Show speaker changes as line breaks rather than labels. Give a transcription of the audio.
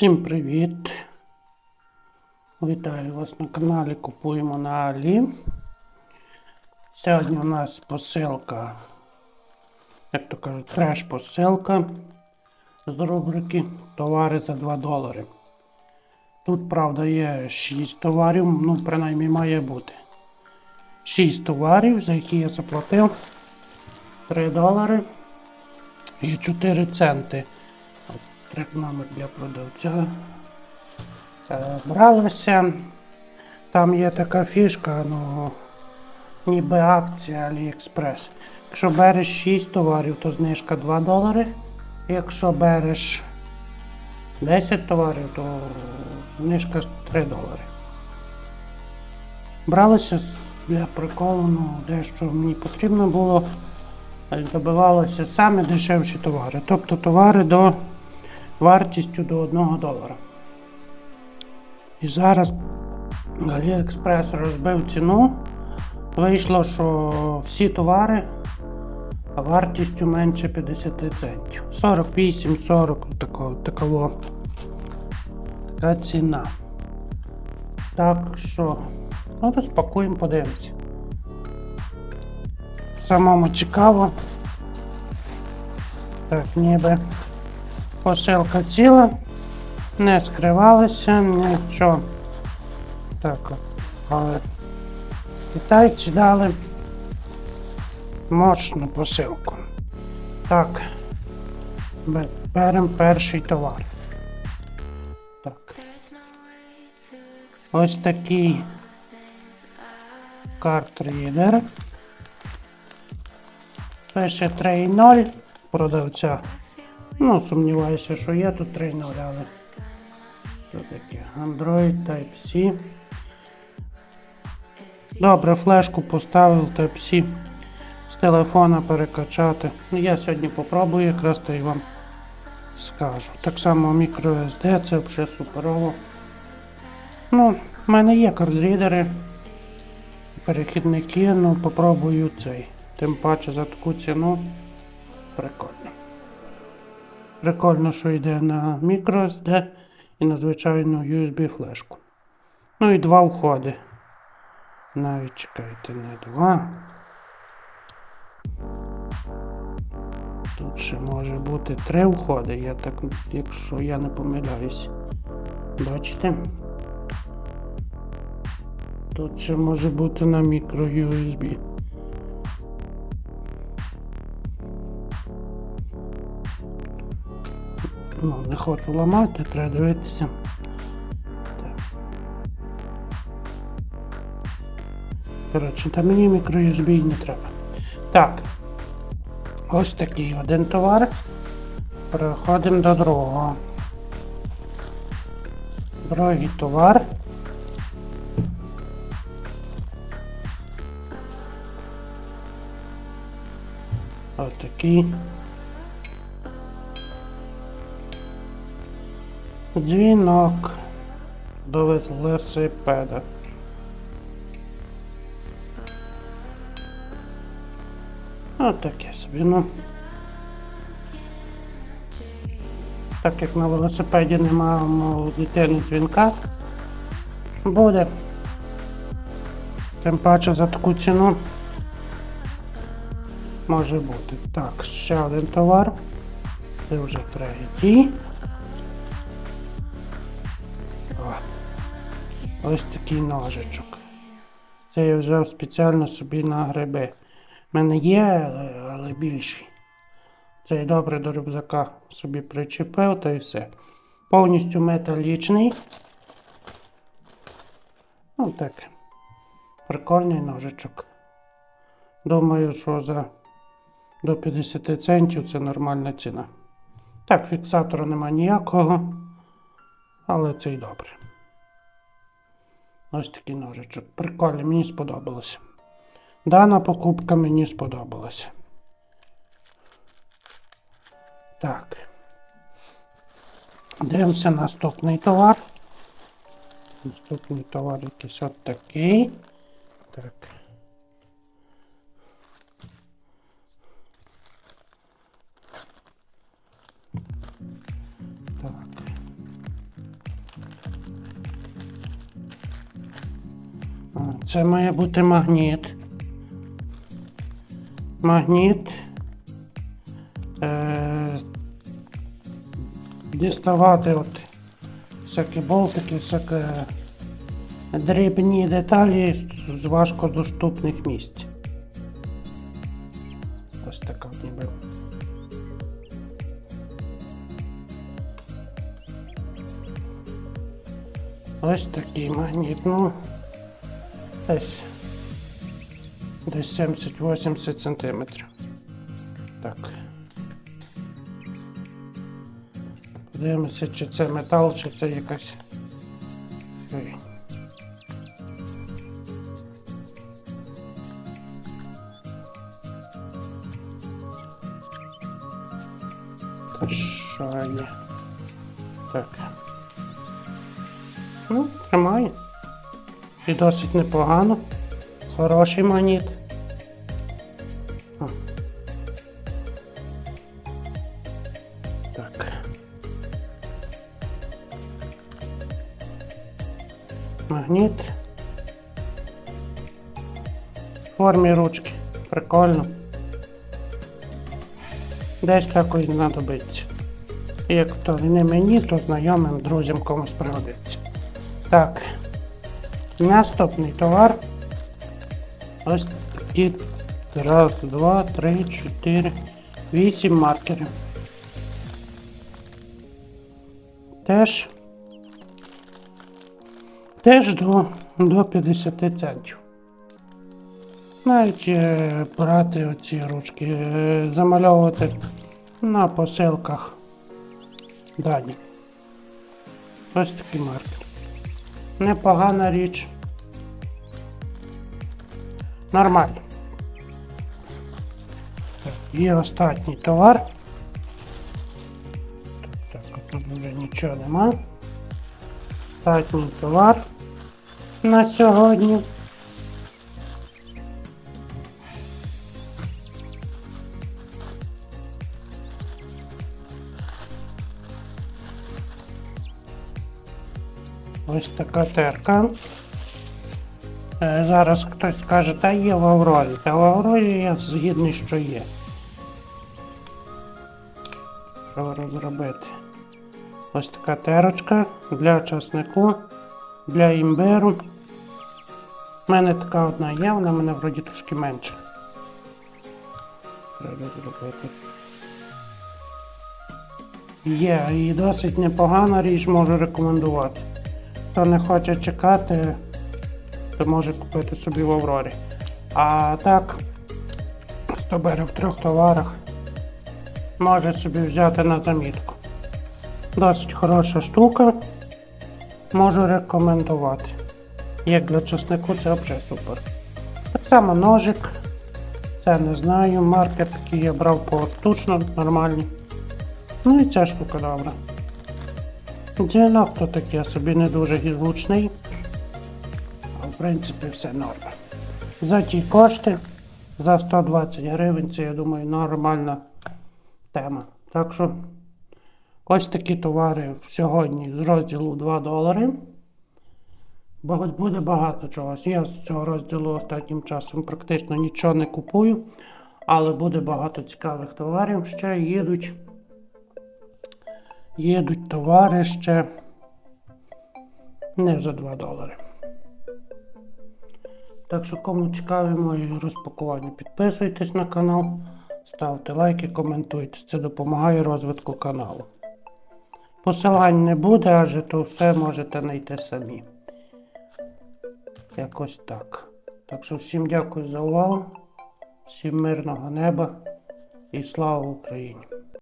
Всім привіт! Вітаю вас на каналі Купуємо на Алі. Сьогодні у нас посилка, як то кажуть, треш-посилка з рубрики Товари за 2 долари. Тут, правда, є 6 товарів, ну, принаймні має бути. 6 товарів, за які я заплатив 3 долари і 4 центи. Трек номер для продавця. Е, Бралися. Там є така фішка, ну, ніби акція AliExpress. Якщо береш 6 товарів, то знижка 2 долари. Якщо береш 10 товарів, то знижка 3 долари. Бралися для приколу, ну, дещо мені потрібно було. е, Добивалося саме дешевші товари. Тобто товари до вартістю до 1 долара. І зараз AliExpress розбив ціну. Вийшло, що всі товари вартістю менше 50 центів. 48-40 такого, такого, така ціна. Так що, ну, розпакуємо, подивимося. Самому цікаво. Так, ніби посилка ціла, не скривалася, нічого. Так, але китайці дали мощну посилку. Так, беремо перший товар. Так. Ось такий картридер. Пише 3.0 продавця. Ну, сумніваюся, що є тут 3.0, але що таке? Android Type-C. Добре, флешку поставив Type-C з телефона перекачати. Ну, Я сьогодні попробую, якраз то і вам скажу. Так само microSD, це взагалі суперово. Ну, в мене є кардрідери, перехідники, ну попробую цей. Тим паче за таку ціну. Прикольно. Прикольно, що йде на microSD і на звичайну USB флешку. Ну і два входи. Навіть чекайте, не два. Тут ще може бути три входи, я так, якщо я не помиляюсь. Бачите? Тут ще може бути на мікро USB. Ну, не хочу ламати, треба дивитися. Коротше, та мені мікро USB не треба. Так. Ось такий один товар. Переходимо до другого. Другий товар. Ось такий. Дзвінок до велосипеда. Ось таке собі, ну. Так як на велосипеді немає у дитини дзвінка, буде. Тим паче за таку ціну може бути. Так, ще один товар. Це вже третій. Ось такий ножичок. Це я взяв спеціально собі на гриби. У мене є, але- більший. Цей добре до рюкзака собі причепив та і все. Повністю металічний. Ну так. Прикольний ножичок. Думаю, що за до 50 центів це нормальна ціна. Так, фіксатора нема ніякого, але це й добре. Ось такий ножичок. Прикольний, мені сподобалося. Дана покупка мені сподобалася. Так. Дивимося наступний товар. Наступний товар якийсь от такий. Так. Так. Це має бути магніт. Магніт. Е, діставати от всякі болтики, всякі дрібні деталі з важкодоступних місць. Ось така ніби. Ось такий магніт. Ну, десь, десь 70-80 сантиметрів. Так. Подивимося, чи це метал, чи це якась. Та що є? Так. Ну, тримає. І досить непогано. Хороший магніт. Так. Магніт. В формі ручки. Прикольно. Десь такої знадобиться. І Як то не мені, то знайомим друзям комусь пригодиться. Так. Наступний товар. Ось такі. Раз, два, три, чотири, вісім маркерів. Теж. Теж до, до 50 центів. Навіть е, брати оці ручки, е, замальовувати на посилках дані. Ось такий маркер. Непогана річ. Нормально. І останній товар. Так, тут вже нічого нема. Останній товар на сьогодні. Ось така терка. Е, Зараз хтось скаже, та є в Аврорі. Та в Аврорі я згідний, що є. Що розробити? Ось така терочка для часнику, для імбиру. У мене така одна є, вона в мене вроді трошки менша. Треба зробити. Є, і досить непогана річ, можу рекомендувати. Хто не хоче чекати, то може купити собі в Аврорі. А так, хто бере в трьох товарах, може собі взяти на замітку. Досить хороша штука. Можу рекомендувати. Як для часнику це взагалі супер. Так само ножик. Це не знаю. Маркер такий я брав поштучно, нормальний. Ну і ця штука добра. Дзвінок то таке собі не дуже гучний. А в принципі все норма. За ті кошти, за 120 гривень, це я думаю нормальна тема. Так що ось такі товари сьогодні з розділу 2 долари. Буде багато чогось. Я з цього розділу останнім часом практично нічого не купую, але буде багато цікавих товарів. Ще їдуть. Їдуть ще не за 2 долари. Так що, кому цікаві мої розпакування, підписуйтесь на канал, ставте лайки, коментуйте. Це допомагає розвитку каналу. Посилань не буде, адже то все можете знайти самі. Якось так. Так що всім дякую за увагу, всім мирного неба і слава Україні!